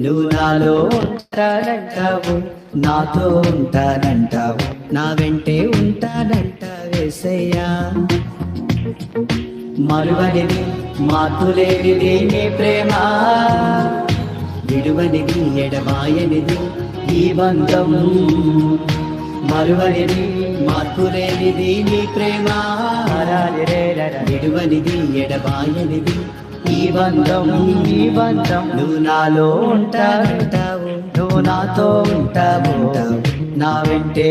నువ్వు నాలో ఉంటానంటావు నాతో ఉంటానంటావు నా వెంటే ఉంటానంటావేసయ్యా. మరువనిది మాతులేనిది నీ ప్రేమ. విడువనిది ఎడమాయనిది ఈ బంధం. మరువనిది మార్పులేనిది నీ ప్రేమ. విడువనిది ఎడబాయనిది ఈ బంధం నువ్వు నాలో ఉంటానంటావు నువ్వు నాతో ఉంటావు. నా వెంటే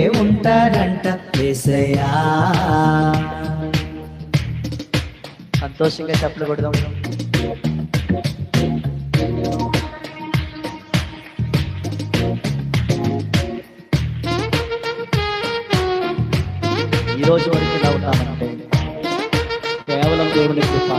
వేసయ్యా సంతోషంగా చప్పలు కొడదాం. ఈ రోజు వరకు ఇలా ఉన్నామంటే కేవలం దేవుని కృప.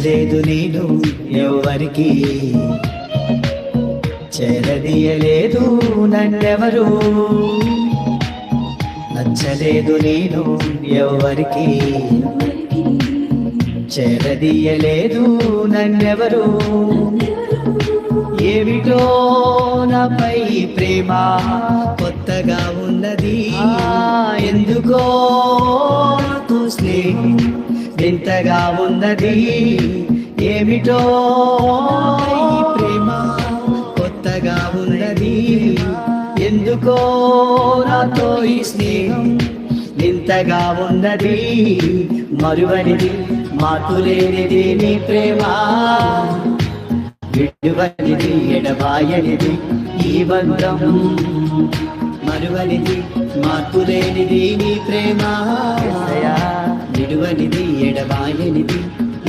నచ్చలేదు నేను ఎవరికి. చేరదీయలేదు నన్నెవరు. నచ్చలేదు నేను ఎవరికి. చేరదీయలేదు నన్నెవరు. ఏమిటో నాపై ప్రేమ కొత్తగా ఉన్నది. ఎందుకో నాకు స్నేహం వింతగా ఉన్నది. ఏమిటో ఈ ప్రేమ కొత్తగా ఉన్నది. ఎందుకో నాతో ఈ స్నేహం వింతగా ఉన్నది. మరువనిది మాతులేనిది నీ ప్రేమ. విడువనిది ఎడబాయనిది ఈ బంధం. మరువనిది మాతులేనిది నీ ప్రేమ. విడువనిది ఎడబాయనిది.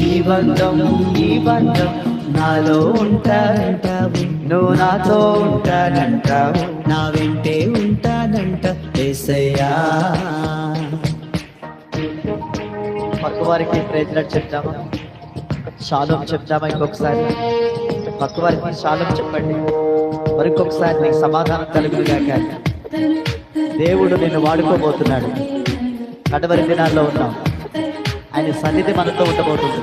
ఈ బంధం ఈ బంధం నాలో ఉంటానంటావు నువ్వు నాతో ఉంటానంటావు నా వెంటే ఉంటానంట ఏసయ్యా. పక్క వారికి ప్రయత్నం చెప్తామా శాలం చెప్తామా ఇంకొకసారి? పక్క వారికి శాలం చెప్పండి. మరికొకసారి నీకు సమాధానం కలుగుగాక దేవుడు నిన్ను వాడుకోబోతున్నాడు. కడవరి దినాల్లో ఉన్నాం. ఆయన సన్నిధి మనతో ఉండబోతుంది